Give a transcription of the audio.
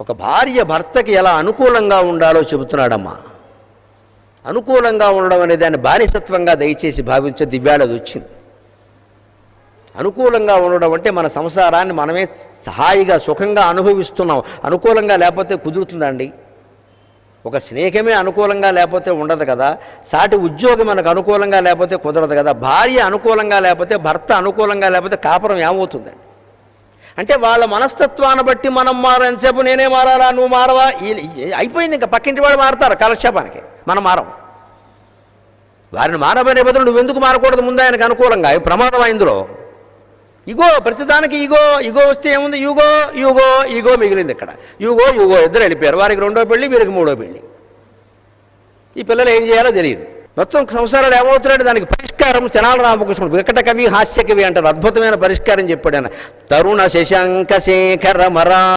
ఒక భార్య భర్తకి ఎలా అనుకూలంగా ఉండాలో చెబుతున్నాడమ్మా. అనుకూలంగా ఉండడం అనే దాన్ని బానిసత్వంగా దయచేసి భావించే దివ్యాలది వచ్చింది. అనుకూలంగా ఉండడం అంటే మన సంసారాన్ని మనమే హాయిగా సుఖంగా అనుభవిస్తున్నాం. అనుకూలంగా లేకపోతే కుదురుతుందండి. ఒక స్నేహమే అనుకూలంగా లేకపోతే ఉండదు కదా. సాటి ఉద్యోగం మనకు అనుకూలంగా లేకపోతే కుదరదు కదా. భార్య అనుకూలంగా లేకపోతే భర్త అనుకూలంగా లేకపోతే కాపురం ఏమవుతుందండి? అంటే వాళ్ళ మనస్తత్వాన్ని బట్టి మనం మారేంతసేపు నేనే మారాలా? నువ్వు మారవా? అయిపోయింది ఇంకా. పక్కింటి వాళ్ళు మారతారు కాలక్షేపానికి. మనం మారం వారిని మారమనే బదులు నువ్వు ఎందుకు మారకూడదు? ముందు ఆయనకు అనుకూలంగా. ఇది ప్రమాదం ఇందులో? ఇగో ప్రతిదానికి ఇగో ఇగో వస్తే ఏముంది? యుగో యుగో ఇగో మిగిలింది ఇక్కడ. యుగో యుగో. ఇద్దరు వెళ్ళిపోయారు. వారికి రెండో పెళ్ళి వీరికి మూడో పెళ్ళి. ఈ పిల్లలు ఏం చేయాలో తెలియదు. మొత్తం సంసారాలు ఏమవుతున్నాడు దానికి పరిష్కారం చనాల రామకృష్ణుడు. వికట కవి హాస్య కవి అంటారు. అద్భుతమైన పరిష్కారం చెప్పాడు ఆయన. తరుణ శశాంక శేఖర మరా